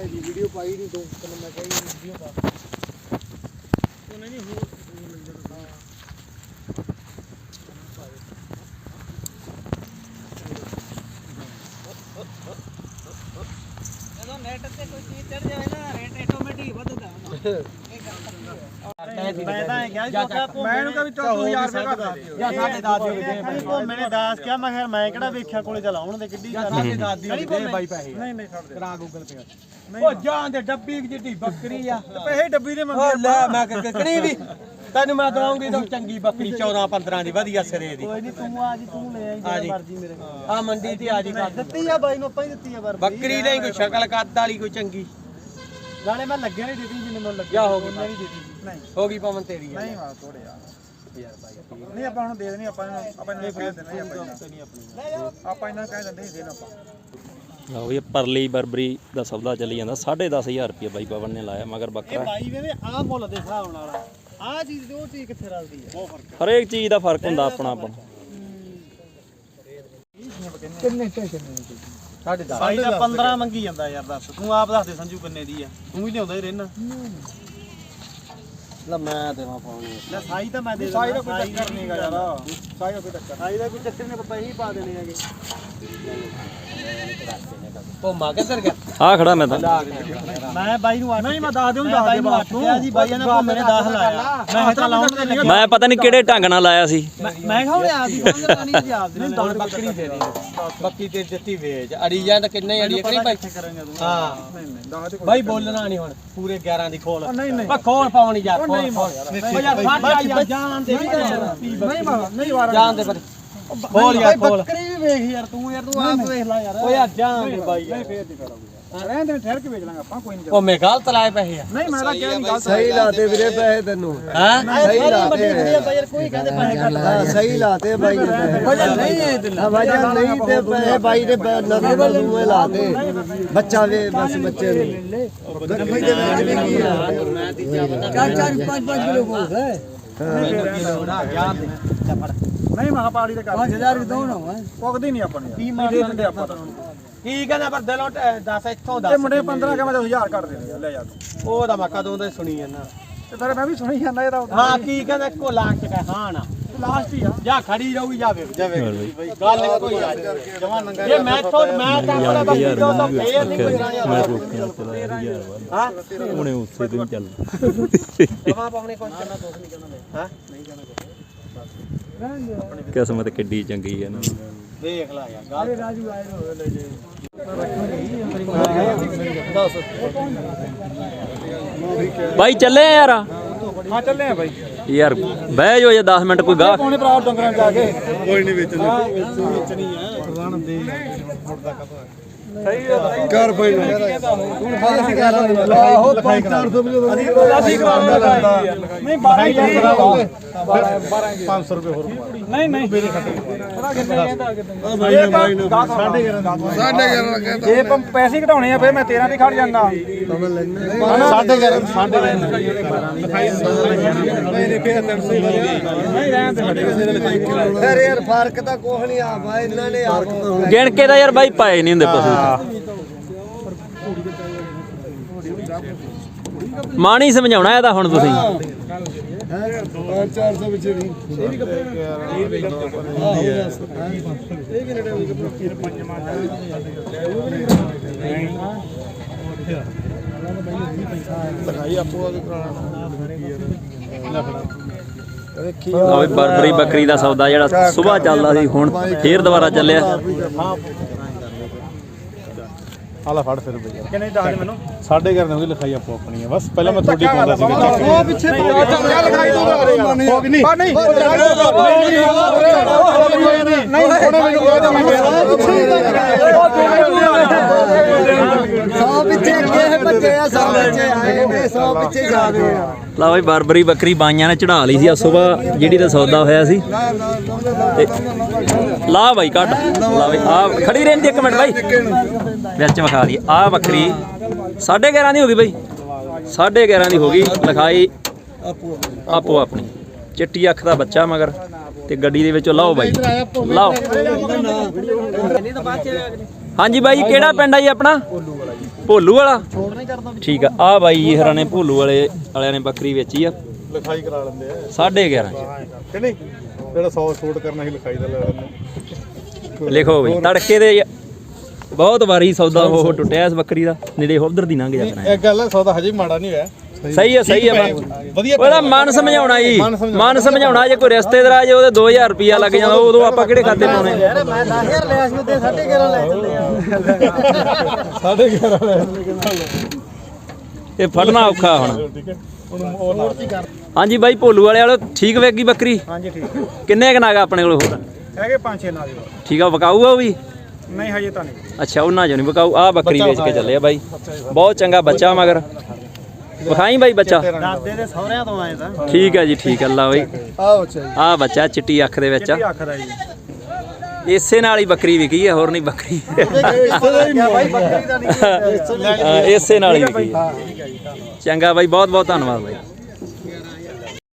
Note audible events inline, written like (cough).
ਹੈ ਜੀ ਵੀਡੀਓ ਪਾਈ ਨਹੀਂ ਤੂੰ ਤੈਨੂੰ ਮੈਂ ਕਹੀ ਵੀਡੀਓ ਪਾ ਉਹ ਨਹੀਂ ਨਹੀਂ ਹੋਰ ਜਦੋਂ ਨੈਟ ਤੇ ਕੋਈ ਚੀਜ਼ ਚੜ ਜਾਵੇ ਨਾ ਰੇਟ ਆਟੋਮੈਟਿਕ ਵੱਧਦਾ। (laughs) ਮੈਂ ਤਾਂ ਇਹ ਕਿਹਾ ਜੋਕਾ ਮੈਂ ਇਹਨੂੰ ਕਹਾਂ ਵੀ 14000 ਰੁਪਏ ਘੱਟ ਦੇ। ਜਾਂ ਸਾਡੇ ਦਾਦੀ ਦੇ ਦੇ ਉਹ ਮੈਨੇ 10 ਕਿਹਾ ਮੈਂ ਕਿਹਾ ਮੈਂ ਕਿਹੜਾ ਵੇਖਿਆ ਕੋਲੇ ਚਲਾਉਣ ਦੇ ਕਿੱਡੀ ਗੱਲ ਸਾਡੇ ਦਾਦੀ ਦੇ ਬਾਈ ਪੈਸੇ। ਨਹੀਂ ਨਹੀਂ ਛੱਡ ਦੇ ਕਰਾ ਗੂਗਲ ਪੇ ਉਹ ਜਾਂ ਦੇ ਡੱਬੀ ਜਿੱਡੀ ਬੱਕਰੀ ਆ। ਪੈਸੇ ਡੱਬੀ ਦੇ ਉਹ ਮੰਗੇ ਲੈ ਮੈਂ ਕਿਕਣੀ ਵੀ? ਤੈਨੂੰ ਮੈਂ ਦਵਾਉਂਗੀ ਤਾਂ ਚੰਗੀ ਬੱਕਰੀ 14 15 ਦੀ ਵਧੀਆ ਸਿਰੇ ਦੀ। ਕੋਈ ਨਹੀਂ ਤੂੰ ਆ ਜੀ ਤੂੰ ਲੈ ਆਈ ਆ ਜੀ। ਜਿਹੜਾ ਮਰਜ਼ੀ ਮੇਰੇ ਕੋਲ। ਆ ਮੰਡੀ ਤੇ ਆ ਜੀ ਕਰ ਦਿੱਤੀ ਆ ਬਾਈ ਨੂੰ ਆਪਾਂ ਹੀ ਦਿੱਤੀ ਆ ਵਰਦੀ ਬੱਕਰੀ ਨਹੀਂ ਕੋਈ ਸ਼ਕਲ ਕੱਦ ਵਾਲੀ ਕੋਈ ਚੰਗੀ। ਨਾਲੇ ਮੈਂ ਲੱਗਿਆ ਨਹੀਂ ਦਿੱਤੀ ਜਿੰਨੇ ਮੈਨੂੰ ਲੱਗਿਆ ਹੋ ਗਈ ਉਹਨੇ ਨਹੀਂ ਦਿੱਤੀ ਨਹੀਂ। ਹੋ ਗਈ ਪਵਨ ਤੇਰੀ ਆ। ਨਹੀਂ ਵਾ ਥੋੜੇ ਯਾਰ ਨਹੀਂ ਆਪਾਂ ਹੁਣ ਦੇ ਦੇਣੀ ਆਪਾਂ ਇਹਨੂੰ ਆਪਾਂ ਇਹਨੂੰ ਕਹਿ ਦਿੰਦੇ ਆਪਾਂ ਇਹਨਾਂ ਆਪਾਂ ਇਹਨਾਂ ਨੂੰ ਕਹਿ ਦਿੰਦੇ ਸੀ ਦੇਣਾ ਆਪਾਂ। ਲਓ ਇਹ ਪਰਲੀ ਬਰਬਰੀ ਦਾ ਸੌਦਾ ਚੱਲੀ ਜਾਂਦਾ। 10500 ਰੁਪਏ ਬਾਈ ਪਵਨ ਨੇ ਲਾਇਆ ਮਗਰ ਇਹ ਬੱਕਰਾ। ਬਾਈ ਵੇ ਆਹ ਮੁੱਲ ਦੇ ਹਿਸਾਬ ਨਾਲ ਆਹ ਚੀਜ਼ ਤੇ ਉਹ ਚੀਜ਼ ਕਿੱਥੇ ਰਲਦੀ ਹੈ ਬਹੁਤ ਫ਼ਰਕ ਹਰੇਕ ਚੀਜ਼ ਦਾ ਫ਼ਰਕ ਹੁੰਦਾ ਆਪਣਾ ਆਪਣਾ ਕਿੰਨੇ ਤੇ ਕਿੰਨੇ ਸਾਡੇ ਦਾ ਬਾਈ ਦਾ। 15 ਮੰਗੀ ਜਾਂਦਾ ਯਾਰ ਦੱਸ। ਤੂੰ ਆਪ ਦੱਸ ਦੇ ਸੰਜੂ ਕਿੰਨੇ ਦੀ ਆ। ਤੂੰ ਵੀ ਲਿਆਉਂਦਾ ਹੀ ਰਹਿਣਾ ਲੈ ਮੈਂ ਦੇਵਾਂ ਪਾਉਣੀ ਲੈ ਸਾਈ ਤਾਂ ਮੈਂ ਦੇ ਸਾਈ ਦਾ ਕੋਈ ਚੱਕਰ ਨਹੀਂਗਾ ਯਾਰ। ਸਾਈ ਦਾ ਕੋਈ ਚੱਕਰ ਸਾਈ ਦਾ ਕੋਈ ਚੱਕਰ ਨਹੀਂ ਆਪਾਂ ਇਹੀ ਪਾ ਦੇਣੇ ਹੈਗੇ। ਭੋਮਾ ਕਿੱਧਰ ਗਿਆ? ਆ ਖੜਾ ਮੈਂ ਤਾਂ। ਮੈਂ ਬਾਈ ਨੂੰ ਆਖ ਨਹੀਂ ਮੈਂ ਦੱਸ ਦਿਉਂ ਦੱਸ ਦੇ ਬਾਤ ਨੂੰ ਜੀ ਬਾਈ ਨੇ ਭੋਮੇ ਨੇ 10 ਲਾਇਆ। ਮੈਂ ਤਾਂ ਲਾਉਣ ਤੇ ਮੈਂ ਪਤਾ ਨਹੀਂ ਕਿਹੜੇ ਢੰਗ ਨਾਲ ਲਾਇਆ ਸੀ। ਮੈਂ ਕਿਹਾ ਉਹਨੇ ਆਪ ਦੀ ਸਮਝ ਨਹੀਂ ਜੀ ਆਪ ਦੀ ਤਾਂ ਬੱਕਰੀ ਦੇ ਦੇ ਬੱਕਰੀ ਤੇ ਦਿੱਤੀ ਵੇਚ। ਅੜੀ ਜਾਂ ਤਾਂ ਕਿੰਨੇ ਅੜੀ ਕਰੀ ਭਾਈ। ਹਾਂ। ਨਹੀਂ ਨਹੀਂ ਦੱਸ ਦੇ ਬਾਈ ਬੋਲਣਾ ਨਹੀਂ ਹੁਣ ਪੂਰੇ 11 ਦੀ ਖੋਲ। ਨਹੀਂ ਨਹੀਂ। ਬਾ ਖੋਲ ਪਾਉਣੀ ਯਾਰ ਖੋਲ ਨਹੀਂ ਖੋਲ। ਯਾਰ ਫੜ ਜਾ ਯਾਰ ਜਾਨ ਦੇ ਨਹੀਂ ਨਹੀਂ ਵਾਰ ਜਾਨ ਦੇ ਪਰ ਯਾਰ ਬੱਕਰੀ ਵੀ ਵੇਖ ਯਾਰ ਤੂੰ ਯਾਰ ਤੂੰ ਆਪ ਵੇਖ ਲੈ ਯਾਰ। ਉਹ ਯਾਰ ਜਾਨ ਦੇ ਬਾਈ ਨਹੀਂ ਫੇਰ ਨਹੀਂ ਕਰਾਂਗੇ ਰਹਿਣ ਦੇ ਠਹਿਰ ਕੇ ਵੇਚ ਲਾਂਗੇ ਆਪਾਂ ਕੋਈ ਨਹੀਂ ਉਹ ਮੇ ਗਲਤ ਲਾਏ ਪੈਸੇ ਆ। ਨਹੀਂ ਮੈਂ ਤਾਂ ਕਿਹਾ ਨਹੀਂ ਗਲਤ ਸਹੀ ਲਾਤੇ ਵੀਰੇ ਪੈਸੇ। ਤੈਨੂੰ। ਹਾਂ? ਸਹੀ ਲਾਤੇ ਯਾਰ ਕੋਈ ਕਹਿੰਦੇ ਪੈਸੇ ਘੱਟ ਸਹੀ ਲਾਤੇ ਬਾਈ ਨੇ ਵਜਨ ਨਹੀਂ ਹੈ ਹਾਂ ਵਜਨ ਨਹੀਂ ਤੇ ਪੈਸੇ ਬਾਈ ਨੇ ਬ- ਨਵੇਂ ਬਲੂਏ ਲਾਤੇ ਬੱਚਾ ਵੇ ਬਸ ਬੱਚੇ ਨੂੰ। ਗਰਮੀ ਦੇ ਵਿੱਚ ਵੀ ਕੀ ਆ? ਚਾਰ ਚਾਰ ਪੰਜ ਪੰਜ ਕਿਲੋ ਹੋ। ਗਏ ਦੇ ਨਹੀਂ ਮਹਾ ਪਾੜੀ ਦੇ ਕਰ 5000 ਵੀ ਦੋ ਨਾ ਪੁੱਗਦੀ ਨਹੀਂ ਆਪਾਂ ਨੂੰ ਕੀ ਮਾਰ ਲੈਂਦੇ ਆਪਾਂ ਤਾਂ। ਕੀ ਕਹਿੰਦਾ ਪਰ ਦਿਲੋਂ ਟ- ਦੱਸ ਇੱਥੋਂ ਇਹ ਦੱਸ ਮੁੰਡੇ 15 ਕਹਾਂ ਮੈਂ 1000 ਕੱਟ ਦੇਣੇ ਆ, ਲੈ ਜਾ ਤੂੰ। ਉਹ ਤਾਂ ਮੈਂ ਕਦੋਂ ਦਾ ਸੁਣੀ ਜਾਂਦਾ। ਤੇ ਫਿਰ ਮੈਂ ਵੀ ਸੁਣੀ ਜਾਂਦਾ ਇਹਦਾ ਹਾਂ ਕੀ ਕਹਿੰਦਾ ਇੱਕੋ ਲਾਖ ਚ ਕਹਿ ਨਾ। ਲਾਸਟ ਹੀ ਆ। ਜਾਂ ਖੜੀ ਰਹੂਗੀ ਜਾਵੇ। ਜਾਵੇ ਗੱਲ ਕੋਈ ਆ। ਜਵਾਨ ਨੰਗਾ ਜੇ ਮੈਂ ਤੋਂ ਮੈਂ ਤਾਂ ਆਪਣਾ ਬੱਕੀ ਤੋਂ ਤਾਂ ਫੇਰ ਨਹੀਂ ਕੋਈ ਮੈਂ ਰੋਕਿਆ ਚਲਾ ਯਾਰ। ਬਾਅਦ ਹਾਂ। ਹੁਣੇ ਉਸੇ ਤੋਂ ਹੀ ਚੱਲ। ਜਮਾ ਪਾਉਣੇ ਕੋਈ ਕਰਨਾ ਕੁਛ ਨਹੀਂ ਕਹਿਣਾ ਮੈਂ ਹਾਂ? ਕਿਸਮਤ ਕਿੱਡੀ ਚੰਗੀ ਹੈ ਨਾ। ਦੇਖ ਲੈ ਯਾਰ ਗੱਲ ਰਾਜੂ ਆਏ ਹੋਏ ਲੈ ਜੇ। ਬਾਈ ਚੱਲੇ ਆ ਯਾਰ? ਹਾਂ ਚੱਲੇ ਆ ਬਾਈ। ਯਾਰ ਬਹਿ ਜਾਓ ਜੇ 10 ਮਿੰਟ ਕੋਈ ਗਾਹ ਪੌਣੇ ਭਰਾ ਡੰਗਰਾਂ ਜਾ ਕੇ। ਕੋਈ ਨਹੀਂ ਵੇਚਣੀ। ਹਾਂ ਵੇਚਣੀ ਆ। ਪ੍ਰਧਾਨ ਦੇ ਮੁੜਦਾ ਕਦੋਂ ਕਰ ਭਾਈ ਹੁਣ ਫਾਸ ਕਰ ਆਹੋ 500 ਵੀ ਅਸੀਂ ਕਰਾਉਂਦਾ ਨਹੀਂ 12000 500 ਰੁਪਏ ਹੋਰ ਨਹੀਂ ਨਹੀਂ। ਪਤਾ ਕਿੰਨੇ ਕਹਿੰਦਾ ਬਾਈ ਬਾਈ 11 ਸਾਢੇ 11 ਕਹਿੰਦਾ ਜੇ ਪ- ਪੈਸੇ ਘਟਾਉਣੇ ਆ ਫੇਰ ਮੈਂ 13 ਦੀ ਖੜ ਜਾਂਦਾ। ਸਾਢੇ 11 ਸਾਢੇ 11 ਨਹੀਂ ਨਹੀਂ ਫੇਰ 300 ਹੀ ਨਹੀਂ ਰਹਿਣ ਤੇ ਫਿਰ ਯਾਰ ਫ਼ਰਕ ਤਾਂ ਕੁਛ ਨਹੀਂ ਆ ਬਾਈ ਇਹਨਾਂ ਨੇ ਗਿਣ ਕੇ ਤਾਂ ਯਾਰ ਬਾਈ ਪਾਏ ਨਹੀਂ ਹੁੰਦੇ ਪਸ਼ੂ। ਮਾਣੀ ਸਮਝਾਉਣਾ ਇਹਦਾ ਹੁਣ ਤੁਸੀਂ। 400 ਵਿੱਚ ਨਹੀਂ ਲਓ ਵੀ ਬਰਬਰੀ ਬੱਕਰੀ ਦਾ ਸੌਦਾ ਜਿਹੜਾ ਸਵੇਰ ਚੱਲਦਾ ਸੀ, ਹੁਣ ਫੇਰ ਦੁਬਾਰਾ ਚੱਲਿਆ। ਆਲਾ ਫੜ ਫਿਰ ਬਈ ਕਿੰਨੇ ਦੱਸ ਮੈਨੂੰ ਸਾਡੇ ਘਰ ਦੀ ਲਿਖਾਈ ਆਪੋ ਆਪਣੀ ਹੈ ਬਸ ਪਹਿਲਾਂ ਮੈਂ ਤੁਹਾਡੀ ਪਾਉਂਦਾ ਸੀ ਉਹ ਪਿੱਛੇ ਚੱਲ ਲਗਾਈ ਤੂੰ ਹੋ ਨਹੀਂ ਨਹੀਂ ਨਹੀਂ ਥੋੜੇ ਮੈਨੂੰ ਕਹਿ ਦੇ ਸੌ ਪਿੱਛੇ ਅੱਗੇ ਬੱਚੇ ਆ ਸੌ ਪਿੱਛੇ ਆਏ ਨੇ ਸੌ ਪਿੱਛੇ ਜਾਵੇ ਆ ਲਓ ਵੀ ਬਰਬਰੀ ਬੱਕਰੀ ਬਾਈਆਂ ਨੇ ਚੜਾ ਲਈ ਸੀ ਆ ਸਵੇਰ ਜਿਹੜੀ ਦਾ ਸੌਦਾ ਹੋਇਆ ਸੀ ਲਾ ਬਾਈ ਕੱਢ ਲਾ ਬਾਈ ਆ ਖੜੀ ਰਹਿੰਦੀ ਇੱਕ ਮਿੰਟ ਬਾਈ ਵਿੱਚ ਵਿਖਾ ਦੀ ਆ ਬੱਕਰੀ 11.5 ਦੀ ਹੋ ਗਈ ਬਾਈ। 11.5 ਦੀ ਹੋ ਗਈ। ਲਿਖਾਈ ਆਪੋ ਆਪਣੀ। ਚਿੱਟੀ ਅੱਖ ਦਾ ਬੱਚਾ ਮਗਰ ਤੇ ਗੱਡੀ ਦੇ ਵਿੱਚੋਂ ਲਾਓ ਬਾਈ। ਲਾਓ। ਹਾਂਜੀ ਬਾਈ ਕਿਹੜਾ ਪਿੰਡ ਆ ਜੀ ਆਪਣਾ? ਭੋਲੂ ਵਾਲਾ। ਠੀਕ ਆ। ਆ ਬਾਈ ਜੀ ਹਰਾਂ ਨੇ ਭੋਲੂ ਵਾਲੇ ਵਾਲਿਆਂ ਨੇ ਬੱਕਰੀ ਵੇਚੀ ਆ। ਲਿਖਾਈ ਕਰਾ ਲੈਂਦੇ ਆ। 11.5 ਕਿ ਨਹੀਂ? ਜਿਹੜਾ 100 ਛੋਟ ਕਰਨਾ ਸੀ ਲਿਖਾਈ ਦਾ ਲੈ ਲੈਂਦੇ ਲਿਖੋ ਬਈ। ਤੜਕੇ ਦੇ ਬਹੁਤ ਵਾਰੀ ਸੌਦਾ ਉਹ ਟੁੱਟਿਆ ਇਸ ਬੱਕਰੀ ਦਾ ਨੇੜੇ ਉਧਰ ਦੀ ਲੰਘ ਜਾਣਾ ਇੱਕ ਗੱਲ ਹੈ ਸੌਦਾ ਹਜੇ ਮਾੜਾ ਨਹੀਂ ਹੋਇਆ। ਸਹੀ ਹੈ ਸਹੀ ਹੈ ਵਧੀਆ ਉਹਦਾ ਮਨ ਸਮਝਾਉਣਾ ਜੀ। ਮਨ ਸਮਝਾਉਣਾ। ਜੇ ਕੋਈ ਰਿਸ਼ਤੇਦਾਰ ਆ ਜੇ ਉਹਦੇ 2000 ਰੁਪਿਆ ਲੱਗ ਜਾਂਦਾ ਉਦੋਂ ਆਪਾਂ ਕਿਹੜੇ ਖਾਤੇ ਪਾਉਣੇ? ਯਾਰ ਮੈਂ 10000 ਲਿਆ ਸੀ ਤੇ 11.5 ਲੈ ਚੱਲੇ ਆ ਸਾਢੇ 11 ਲੈ ਇਹ ਫੜਨਾ ਔਖਾ ਹੁਣ। ਹਾਂਜੀ ਬਾਈ ਭੋਲੂ ਵਾਲੇ ਵਾਲੋ ਠੀਕ ਵੇਗੀ ਬੱਕਰੀ? ਹਾਂਜੀ ਠੀਕ। ਕਿੰਨੇ ਕਨਾਗਾ ਆਪਣੇ ਕੋਲ ਹੋਰ? ਹੈਗੇ ਪੰਜ ਛੇ ਨਾਲ ਜੀ ਠੀਕ ਆ ਵਿਕਾਊ ਆ ਉਹ ਵੀ? ਨਹੀਂ ਹਜੇ ਤਾਂ ਨਹੀਂ। ਅੱਛਾ ਉਹਨਾਂ ਚੋਂ ਨਹੀਂ ਵਿਕਾਊ। ਆ ਬੱਕਰੀ ਵੇਚ ਕੇ ਚੱਲੇ ਆ ਬਾਈ। ਬਹੁਤ ਚੰਗਾ ਬੱਚਾ ਮਗਰ। ਵਿਖਾਈ ਬਾਈ ਬੱਚਾ। ਦਾਦੇ ਦੇ ਸਹੁਰਿਆਂ ਤੋਂ ਆਏ ਤਾਂ। ਠੀਕ ਹੈ ਜੀ ਠੀਕ ਹੈ ਲਾ ਬਾਈ। ਆਓ ਅੱਛਾ ਆ ਬੱਚਾ ਚਿੱਟੀ ਅੱਖ ਦੇ ਵਿੱਚ ਆ। ਅੱਖ ਦਾ ਜੀ। ਇਸੇ ਨਾਲ ਹੀ ਬੱਕਰੀ ਵਿਕੀ ਆ ਹੋਰ ਨਹੀਂ ਬੱਕਰੀ। ਬਾਈ ਬੱਕਰੀ ਦਾ ਨਹੀਂ। ਹਾਂ, ਇਸੇ ਨਾਲ ਹੀ ਵਿਕੀ ਆ। ਚੰਗਾ ਬਾਈ ਬਹੁਤ ਬਹੁਤ ਧੰਨਵਾਦ ਬਾਈ।